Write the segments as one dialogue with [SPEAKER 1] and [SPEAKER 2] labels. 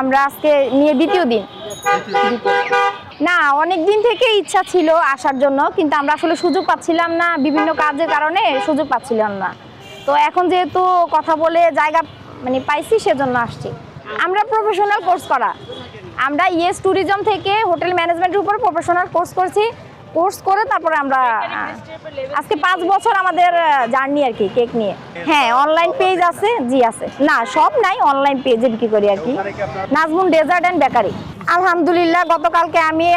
[SPEAKER 1] আমরা আজকে নিয়ে দ্বিতীয় দিন। না, অনেক দিন থেকে ইচ্ছা ছিল আসার জন্য, কিন্তু আমরা আসলে সুযোগ পাচ্ছিলাম না, বিভিন্ন কাজের কারণে সুযোগ পাচ্ছিলাম না। তো এখন যেহেতু কথা বলে জায়গা মানে পাইছি, সেজন্য আসছি। আমরা প্রফেশনাল কোর্স করা। আমরা ইয়েস ট্যুরিজম থেকে হোটেল ম্যানেজমেন্টের উপর প্রফেশনাল কোর্স করছি। কোর্স করে তারপরে আমরা আজকে পাঁচ বছর আমাদের জার্নি আর কি, কেক নিয়ে। হ্যাঁ অনলাইন পেজ আছে, জি আছে। না, সব নাই অনলাইন পেজে বিক্রি করি আর কি। নাজমুন ডেজার্ট অ্যান্ড বেকারি আলহামদুলিল্লাহ, গতকালকে আমি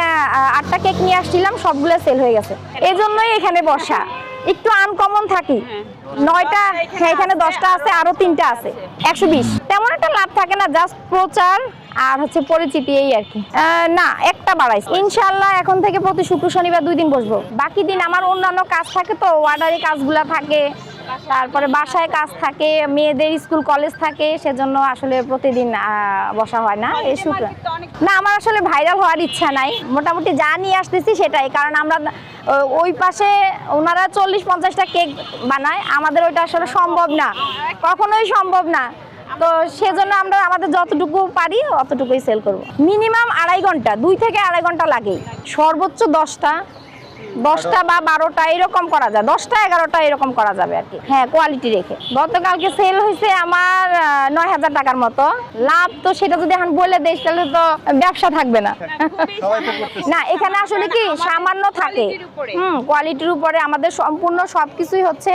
[SPEAKER 1] আটটা কেক নিয়ে আসছিলাম, সবগুলো সেল হয়ে গেছে। এই জন্যই এখানে বসা। একটু আনকমন থাকি। নয়টা হ্যাঁ এখানে দশটা আছে, আরও তিনটা আছে। একশো বিশ। তেমন একটা লাভ থাকে না জাস্ট প্রচার আর হচ্ছে পরিচিতি এই আর কি। না, একটা বাড়াইছে ইনশাল্লাহ এখন থেকে প্রতি শুক্র, শনিবার দুই দিন বসবো। বাকি দিন আমার অন্যান্য কাজ থাকে তো ওয়ার্ডারি কাজগুলা থাকে। তারপরে বাসায় কাজ থাকে, মেয়েদের স্কুল, কলেজ থাকে, সেজন্য আসলে প্রতিদিন বসা হয় না। এই শুক্র না, আমার আসলে ভাইরাল হওয়ার ইচ্ছা নাই। মোটামুটি যা নিয়ে আসতেছি সেটাই। কারণ আমরা ওই পাশে ওনারা চল্লিশ, পঞ্চাশটা কেক বানায়। আমাদের ওইটা আসলে সম্ভব না। কখনোই সম্ভব না। তো সেজন্য আমরা আমাদের যতটুকু পারি অতটুকুই সেল করব। মিনিমাম আড়াই ঘণ্টা দুই থেকে আড়াই ঘণ্টা লাগে সর্বোচ্চ দশটা দশটা বা বারোটা এরকম করা যায় দশটা এগারোটা এরকম করা যাবে আর কি। হ্যাঁ কোয়ালিটি রেখে। গতকালকে সেল হয়েছে আমার নয় হাজার টাকার মতো। লাভ তো সেটা যদি এখন বলে দেয় তাহলে তো ব্যবসা থাকবে না। না এখানে আসলে কি সামান্য থাকে। হুম কোয়ালিটির উপরে আমাদের সম্পূর্ণ সবকিছুই হচ্ছে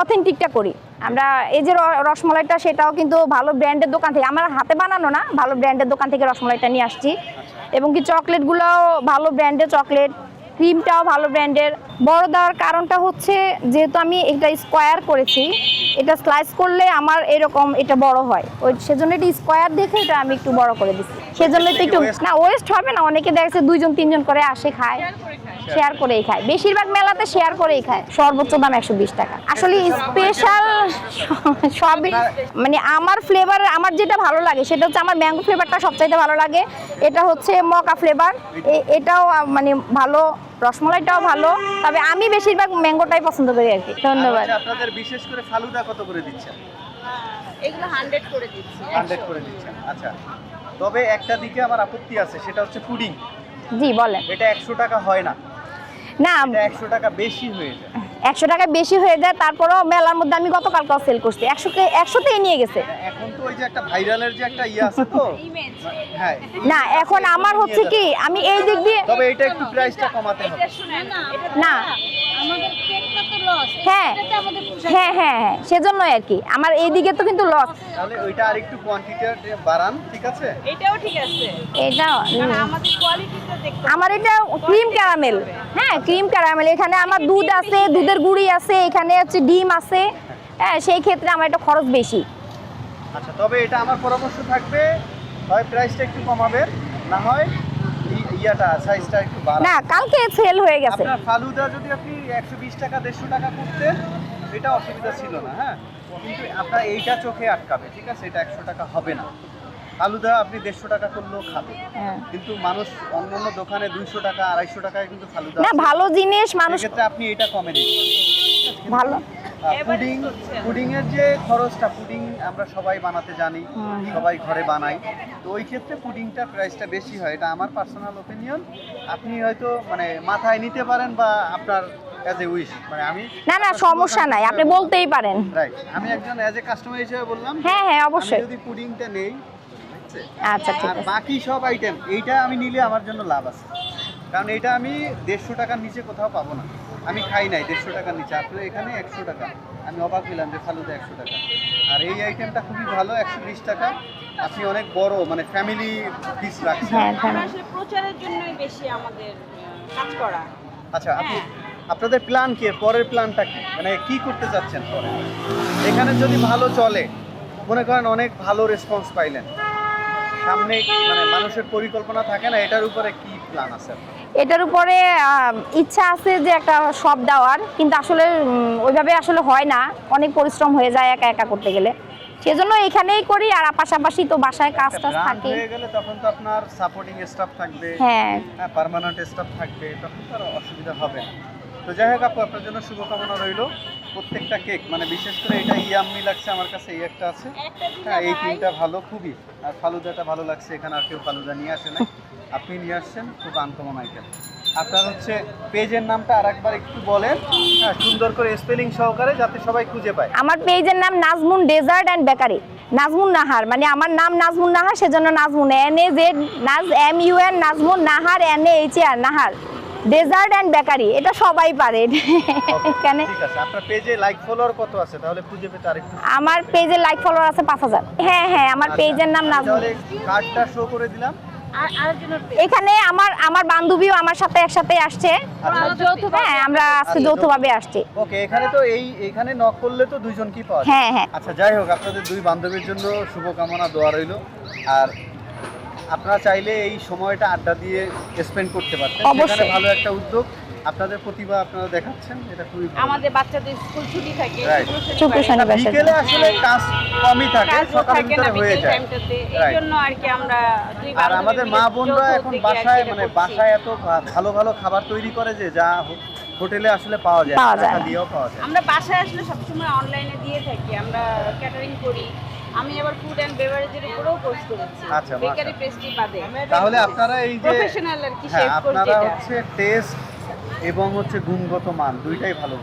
[SPEAKER 1] অথেন্টিকটা করি। আমরা এই যে রসমলাইটা, সেটাও কিন্তু ভালো ব্র্যান্ডের দোকান থেকে, আমার হাতে বানানো না, ভালো ব্র্যান্ডের দোকান থেকে রসমলাইটা নিয়ে আসছি। এবং কি চকলেটগুলোও ভালো ব্র্যান্ডের চকলেট ক্রিমটাও ভালো ব্র্যান্ডের বড় দেওয়ার কারণটা হচ্ছে, যেহেতু আমি এটা স্কোয়ার করেছি, এটা স্লাইস করলে আমার এরকম এটা বড় হয়। ওই সেজন্য এটা স্কোয়ার দেখে এটা আমি একটু বড় করে দিচ্ছি। সেজন্য তো একটু না ওয়েস্ট হবে না অনেকে দেখছে দুইজন তিনজন করে আসে খায়। শেয়ার করেই খায়। বেশিরভাগ মেলাতে শেয়ার করেই খায়। সর্বোচ্চ দাম একশো বিশ টাকা। আসলে স্পেশাল সবই মানে আমার ফ্লেভার আমার যেটা ভালো লাগে সেটা হচ্ছে আমার ম্যাঙ্গো ফ্লেভারটা সবচাইতে ভালো লাগে। এটা হচ্ছে মকা ফ্লেভার এটাও মানে ভালো রসমলাইটাও ভালো। তবে আমি বেশিরভাগ ম্যাঙ্গোটাই পছন্দ করি আর কি। ধন্যবাদ।
[SPEAKER 2] আপনাদের বিশেষ করে ফালুদা কত করে দিচ্ছেন?
[SPEAKER 3] এগুলো হান্ড্রেড করে দিচ্ছি।
[SPEAKER 2] হান্ড্রেড করে দিচ্ছেন। আচ্ছা। তবে একটা দিকে আমার আপত্তি আছে সেটা হচ্ছে পুডিং।
[SPEAKER 1] জি বলেন।
[SPEAKER 2] এটা একশো টাকা হয় না।
[SPEAKER 1] না
[SPEAKER 2] এটা একশো টাকা বেশি হয়ে যায়।
[SPEAKER 1] একশো টাকা বেশি হয়ে যায় তারপরেও মেলার মধ্যে আমি গতকালকেও সেল করছি। একশোকে একশোতেই নিয়ে গেছে।
[SPEAKER 2] এখন তো ওই যে একটা ভাইরালের যে একটা ইয়ে আছে তো
[SPEAKER 3] ইমেজ
[SPEAKER 2] হ্যাঁ
[SPEAKER 1] না এখন আমার হচ্ছে কি আমি এই দিক দিয়ে
[SPEAKER 2] তবে এটা একটু প্রাইসটা কমাতে হবে।
[SPEAKER 3] না
[SPEAKER 1] হ্যাঁ হ্যাঁ হ্যাঁ হ্যাঁ সেজন্যই আর কি। আমার এই দিকে তো কিন্তু লস
[SPEAKER 2] তাহলে ওইটা আরেকটু কোয়ান্টিটি বাড়ান ঠিক আছে?
[SPEAKER 3] এটাও ঠিক আছে।
[SPEAKER 1] এটা
[SPEAKER 3] আমাদের কোয়ালিটিটা দেখতে
[SPEAKER 1] আমার এটা ক্রিম ক্যারামেল হ্যাঁ ক্রিম ক্যারামেল এখানে আমার দুধ আছে দুধের গুঁড়ি আছে এখানে হচ্ছে ডিম আছে। হ্যাঁ সেই ক্ষেত্রে আমার একটা খরচ বেশি।
[SPEAKER 2] আচ্ছা তবে এটা আমার পরামর্শ থাকবে হয় প্রাইসটা একটু কমাবেন না হয় ইয়াটা সাইজটা একটু বাড়ান।
[SPEAKER 1] না কালকে সেল হয়ে গেছে।
[SPEAKER 2] আপনার ফালুদা যদি আপনি একশো বিশ টাকা দেড়শো টাকা করতেন এটা অসুবিধা ছিল না হ্যাঁ? কিন্তু আপনার এইটা চোখে আটকাবে ঠিক আছে? এটা একশো টাকা হবে না। ফালুদা আপনি দেড়শো টাকা করলেও খাবে।
[SPEAKER 1] হ্যাঁ।
[SPEAKER 2] কিন্তু মানুষ অন্য অন্য দোকানে দুইশো টাকা আড়াইশো টাকায় কিন্তু ফালুদা
[SPEAKER 1] না ভালো জিনিস মানুষ
[SPEAKER 2] সেক্ষেত্রে আপনি এটা কমে দিচ্ছেন
[SPEAKER 1] ভালো।
[SPEAKER 2] পুডিং পুডিং এর যে খরচটা পুডিং আমরা সবাই বানাতে জানি সবাই ঘরে বানাই। তো ওই ক্ষেত্রে পুডিংটা প্রাইসটা বেশি হয়। এটা আমার পার্সোনাল ওপিনিয়ন আপনি হয়তো মানে মাথায় নিতে পারেন বা আপনার অ্যাজ এ উইশ মানে আমি
[SPEAKER 1] না না সমস্যা নাই। আপনি বলতেই পারেন।
[SPEAKER 2] রাইট আমি একজন অ্যাজ এ কাস্টমার হিসেবে বললাম
[SPEAKER 1] হ্যাঁ হ্যাঁ অবশ্যই।
[SPEAKER 2] যদি পুডিংটা নেই
[SPEAKER 1] আচ্ছা ঠিক আছে।
[SPEAKER 2] বাকি সব আইটেম এইটা আমি নিলে আমার জন্য লাভ আছে। কারণ এটা আমি দেড়শো টাকার নিচে কোথাও পাবো না। আমি খাই নাই দেড়শো টাকার নিচে। আপনার এখানে একশো টাকা। আমি অবাক হইলাম যে ফালুদা একশো টাকা। আর এই আইটেমটা খুবই ভালো একশো বিশ টাকা। আপনি অনেক বড় মানে ফ্যামিলি পিস রাখছেন।
[SPEAKER 1] হ্যাঁ
[SPEAKER 3] আসলে প্রচারের জন্যই বেশি আমাদের কাজ করা।
[SPEAKER 2] আচ্ছা আপনি আপনাদের প্ল্যান কি? পরের প্ল্যানটা কি? মানে কি করতে চাচ্ছেন পরে? এখানে যদি ভালো চলে মনে করেন অনেক ভালো রেসপন্স পাইলেন। সামনে মানে মানুষের পরিকল্পনা থাকে না এটার উপরে কি প্ল্যান আছে আপনার?
[SPEAKER 1] এটার উপরে ইচ্ছা আছে যে একটা শপ দেওয়ার কিন্তু আসলে ওইভাবে আসলে হয় না। অনেক পরিশ্রম হয়ে যায় একা একা করতে গেলে। সেজন্য এখানেই করি আর পাশাপাশি তো বাসায় কাজ টাজ থাকে।
[SPEAKER 2] তখন তো আপনার সাপোর্টিং স্টাফ থাকবে
[SPEAKER 1] হ্যাঁ।
[SPEAKER 2] হ্যাঁ পার্মানেন্ট স্টাফ থাকবে তখন তো অসুবিধা হবে না। তো যাই হোক আপু আপনার জন্য শুভকামনা রইল। প্রত্যেকটা কেক মানে বিশেষ করে এটা ইয়াম্মি লাগছে আমার কাছে এই একটা আছে। হ্যাঁ এই তিনটা ভালো খুবই। আর ফালুদাটা ভালো লাগছে এখানে আর কেউ ফালুদা নিয়ে আসে না আপনি নিয়ে আসছেন খুব আনকমন আইটেম আপনার হচ্ছে পেজের নামটা আরেকবার একটু বলেন। হ্যাঁ সুন্দর করে স্পেলিং সহকারে যাতে সবাই খুঁজে পায়।
[SPEAKER 1] আমার পেজের নাম Nazmun dessert and bakery. Nazmun Nahar মানে আমার নাম নাজমুন নাহার সেজন্য Nazmun N A Z Naz M U N Nazmun Nahar N A H R Nahar. Dessert and bakery এটা সবাই পারে। এখানে
[SPEAKER 2] ঠিক আছে। আপনার পেজে লাইক ফলোয়ার কত আছে? তাহলে খুঁজে পেতে আরেকটু
[SPEAKER 1] আমার পেজের লাইক ফলোয়ার আছে পাঁচ হাজার। হ্যাঁ হ্যাঁ আমার পেজের নাম
[SPEAKER 2] আচ্ছা,
[SPEAKER 1] নাজমুন
[SPEAKER 2] তাহলে কার্ডটা শো করে দিলাম।
[SPEAKER 3] আর আরেকজনের পেজ।
[SPEAKER 1] এখানে আমার আমার বান্ধবীও আমার সাথে একসাথে আসছে।
[SPEAKER 2] আচ্ছা
[SPEAKER 1] হ্যাঁ আমরা আজকে যৌথভাবে আসছি।
[SPEAKER 2] ওকে এখানে তো এই এখানে নক করলে তো দুইজন কি পাওয়া যায়?
[SPEAKER 1] হ্যাঁ হ্যাঁ।
[SPEAKER 2] আচ্ছা যাই হোক আপনাদের দুই বান্ধবীর জন্য শুভকামনা দোয়া রইল। আর আপনারা চাইলে এই সময়টা আড্ডা দিয়ে স্পেন্ড করতে পারতেন। সেখানে ভালো একটা উদ্যোগ। আপনাদের প্রতিভা আপনারা দেখাচ্ছেন এটা খুবই
[SPEAKER 3] আমাদের বাচ্চাদের স্কুল ছুটি থাকে
[SPEAKER 1] শুক্র
[SPEAKER 3] শনিবার
[SPEAKER 2] বিকেলে আসলে কাজ কমই থাকে সকালের ভিতরে হয়ে যায়।
[SPEAKER 3] এই জন্য আর কি আমরা দুই
[SPEAKER 2] আর আমাদের মা বোনরা এখন বাসায় মানে বাসায় এত ভালো ভালো খাবার তৈরি করে যে যা হো- হোটেলে আসলে পাওয়া যায় না, টাকা দিয়েও পাওয়া যায়।
[SPEAKER 3] আমরা বাসায় আসলে সবসময় অনলাইনে দিয়ে থাকি আমরা ক্যাটারিং করি। আমি আবার ফুড এন্ড বেভারেজের উপরেও কোর্স করেছি।
[SPEAKER 2] আচ্ছা,
[SPEAKER 3] বেকারি পেস্ট্রি বাদে।
[SPEAKER 2] তাহলে আপনারা এই যে
[SPEAKER 3] প্রফেশনাল আর কি
[SPEAKER 2] হ্যাঁ
[SPEAKER 3] শেফ কোর্স
[SPEAKER 2] আপনারা হচ্ছে টেস্ট এবং হচ্ছে গুণগত মান দুইটাই ভালো